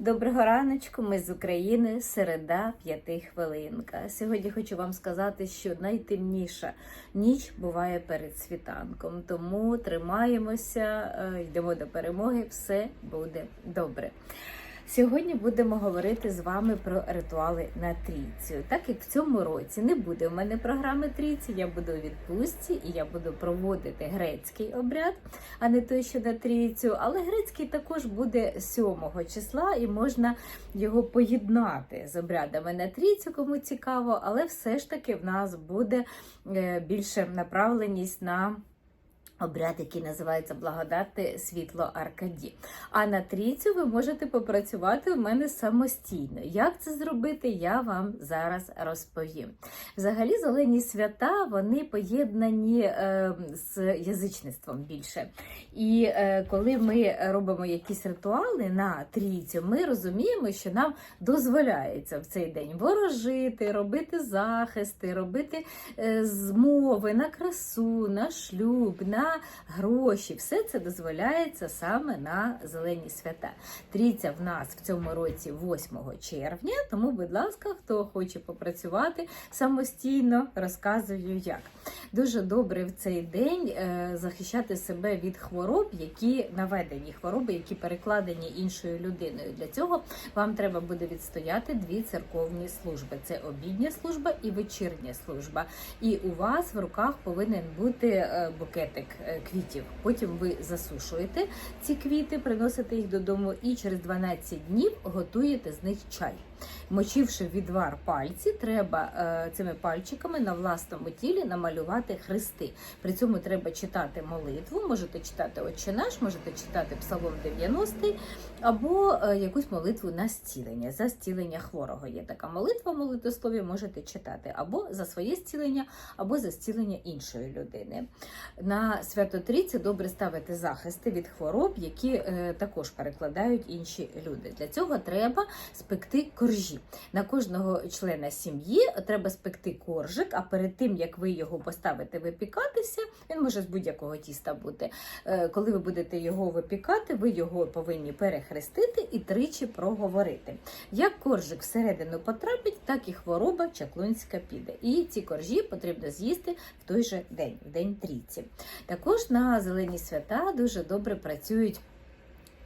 Доброго раночку, ми з України, середа, п'яти хвилинка. Сьогодні хочу вам сказати, що найтемніша ніч буває перед світанком. Тому тримаємося, е, йдемо до перемоги, все буде добре. Сьогодні будемо говорити з вами про ритуали на трійцю. Так як в цьому році не буде в мене програми трійці, я буду у відпустці і я буду проводити грецький обряд, а не той, що на трійцю. Але грецький також буде 7 числа і можна його поєднати з обрядами на трійцю, кому цікаво, але все ж таки в нас буде е, більше направленість на. Обряд, який називається Благодати світло Аркаді. А на трійцю ви можете попрацювати у мене самостійно. Як це зробити, я вам зараз розповім. Взагалі, зелені свята вони поєднані е, з язичництвом більше. І е, коли ми робимо якісь ритуали на трійцю, ми розуміємо, що нам дозволяється в цей день ворожити, робити захисти, робити е, змови на красу, на шлюб. на гроші. Все це дозволяється саме на зелені свята. Трійця в нас в цьому році 8 червня, тому, будь ласка, хто хоче попрацювати самостійно, розказую як. Дуже добре в цей день е, захищати себе від хвороб, які наведені хвороби, які перекладені іншою людиною. Для цього вам треба буде відстояти дві церковні служби: це обідня служба і вечірня служба. І у вас в руках повинен бути е, букетик квітів. Потім ви засушуєте ці квіти, приносите їх додому і через 12 днів готуєте з них чай. Мочивши відвар пальці, треба е, цими пальчиками на власному тілі намалювати хрести. При цьому треба читати молитву, можете читати Отче наш, можете читати Псалом 90 або е, якусь молитву на зцілення, за зцілення хворого. Є така молитва в молитослові, можете читати або за своє зцілення, або за зцілення іншої людини. На святотрійці добре ставити захисти від хвороб, які е, також перекладають інші люди. Для цього треба спекти коржі. На кожного члена сім'ї треба спекти коржик, а перед тим як ви його поставите випікатися, він може з будь-якого тіста бути. Е, Коли ви будете його випікати, ви його повинні перехрестити і тричі проговорити. Як коржик всередину потрапить, так і хвороба чаклунська піде. І ці коржі потрібно з'їсти в той же день, в день трійці. Також на зелені свята дуже добре працюють.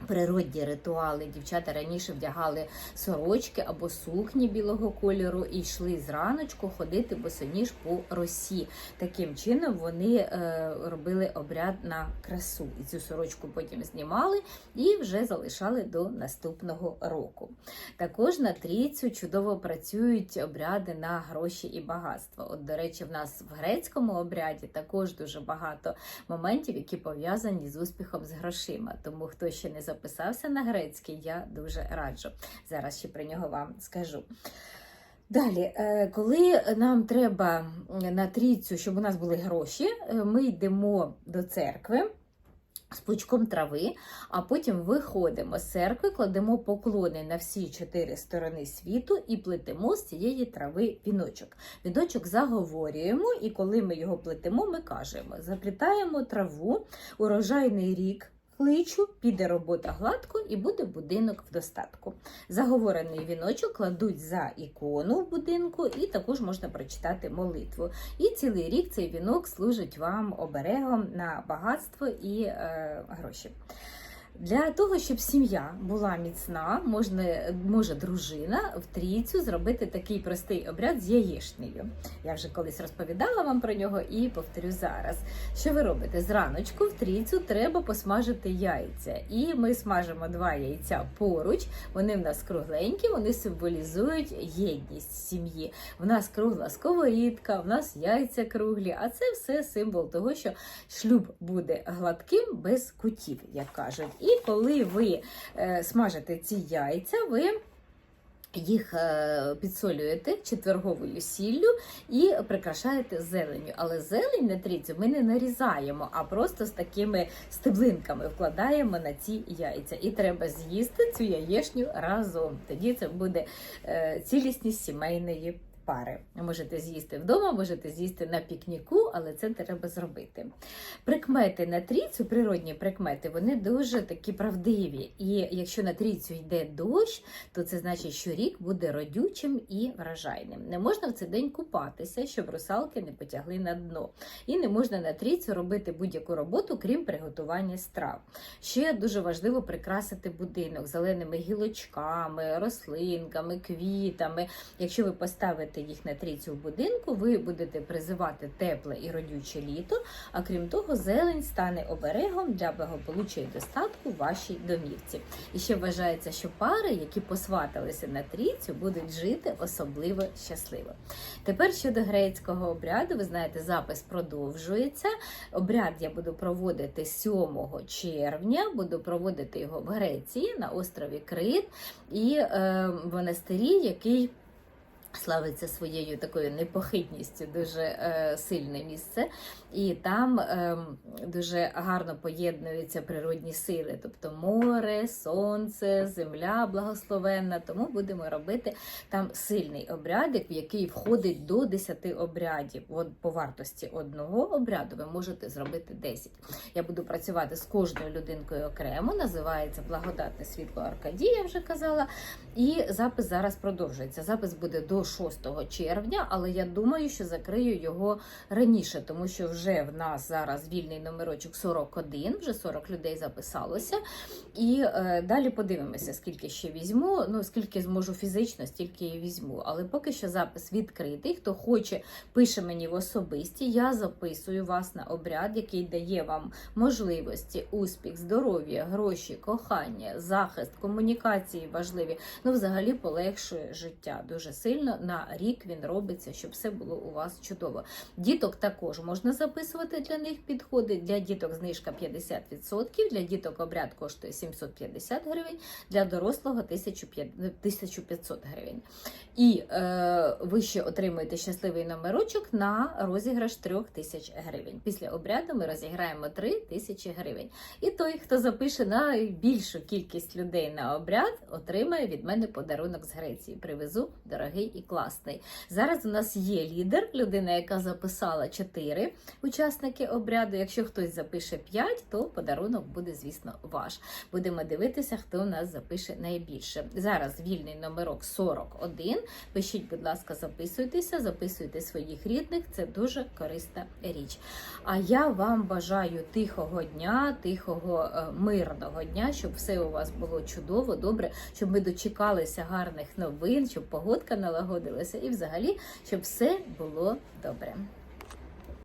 Природні ритуали дівчата раніше вдягали сорочки або сукні білого кольору і йшли зраночку ходити босоніж по росі. Таким чином вони е, робили обряд на красу. І цю сорочку потім знімали і вже залишали до наступного року. Також на трійцю чудово працюють обряди на гроші і багатство. От, до речі, в нас в грецькому обряді також дуже багато моментів, які пов'язані з успіхом з грошима. Тому хто ще не записався на грецький, я дуже раджу. Зараз ще про нього вам скажу. Далі, е, коли нам треба на трійцю, щоб у нас були гроші, е, ми йдемо до церкви. З пучком трави, а потім виходимо з церкви, кладемо поклони на всі чотири сторони світу і плетемо з цієї трави віночок. Віночок заговорюємо, і коли ми його плетемо, ми кажемо: заплітаємо траву, урожайний рік. Кличу, піде робота гладко і буде будинок в достатку. Заговорений віночок кладуть за ікону в будинку, і також можна прочитати молитву. І цілий рік цей вінок служить вам оберегом на багатство і е, гроші. Для того, щоб сім'я була міцна, можна, може дружина в трійцю зробити такий простий обряд з яєчнею. Я вже колись розповідала вам про нього і повторю зараз. Що ви робите? Зраночку в трійцю треба посмажити яйця. І ми смажимо два яйця поруч. Вони в нас кругленькі, вони символізують єдність сім'ї. В нас кругла сковорідка, в нас яйця круглі, а це все символ того, що шлюб буде гладким без кутів, як кажуть. І коли ви е, смажите ці яйця, ви їх е, підсолюєте четверговою сіллю і прикрашаєте зеленню. Але зелень на трійцю ми не нарізаємо, а просто з такими стеблинками вкладаємо на ці яйця. І треба з'їсти цю яєшню разом. Тоді це буде е, цілісність сімейної пари. Можете з'їсти вдома, можете з'їсти на пікніку, але це треба зробити. Прикмети на трійцю, природні прикмети, вони дуже такі правдиві. І якщо на трійцю йде дощ, то це значить, що рік буде родючим і вражайним. Не можна в цей день купатися, щоб русалки не потягли на дно. І не можна на трійцю робити будь-яку роботу, крім приготування страв. Ще дуже важливо прикрасити будинок зеленими гілочками, рослинками, квітами. Якщо ви поставите їх на трійцю в будинку, ви будете призивати тепле і родюче літо. А крім того, зелень стане оберегом для благополуччя і достатку в вашій домівці. І ще вважається, що пари, які посваталися на трійцю, будуть жити особливо щасливо. Тепер щодо грецького обряду, ви знаєте, запис продовжується. Обряд я буду проводити 7 червня, буду проводити його в Греції на острові Крит і е, монастирі, який славиться своєю такою непохитністю, дуже е, сильне місце. І там е, дуже гарно поєднуються природні сили, тобто море, сонце, земля благословенна. Тому будемо робити там сильний обрядик, в який входить до 10 обрядів. От по вартості одного обряду ви можете зробити 10. Я буду працювати з кожною людинкою окремо. Називається Благодатне світло Аркадія, я вже казала. І запис зараз продовжується. Запис буде до 6 червня, але я думаю, що закрию його раніше, тому що вже в нас зараз вільний номерочок 41, вже 40 людей записалося. І е, далі подивимося, скільки ще візьму. Ну, скільки зможу фізично, стільки і візьму. Але поки що запис відкритий. Хто хоче, пише мені в особисті. Я записую вас на обряд, який дає вам можливості, успіх, здоров'я, гроші, кохання, захист, комунікації важливі. Ну, взагалі полегшує життя дуже сильно. На рік він робиться, щоб все було у вас чудово. Діток також можна записувати для них підходи. Для діток знижка 50%, для діток обряд коштує 750 гривень, для дорослого 1500 гривень. І е, ви ще отримуєте щасливий номерочок на розіграш 3000 гривень. Після обряду ми розіграємо 3000 гривень. І той, хто запише найбільшу кількість людей на обряд, отримає від мене подарунок з Греції. Привезу дорогий і класний. Зараз у нас є лідер, людина, яка записала 4 учасники обряду. Якщо хтось запише 5, то подарунок буде, звісно, ваш. Будемо дивитися, хто у нас запише найбільше. Зараз вільний номерок 41. Пишіть, будь ласка, записуйтеся, записуйте своїх рідних. Це дуже корисна річ. А я вам бажаю тихого дня, тихого е, мирного дня, щоб все у вас було чудово, добре, щоб ми дочекалися гарних новин, щоб погодка налагодилася і взагалі, щоб все було добре.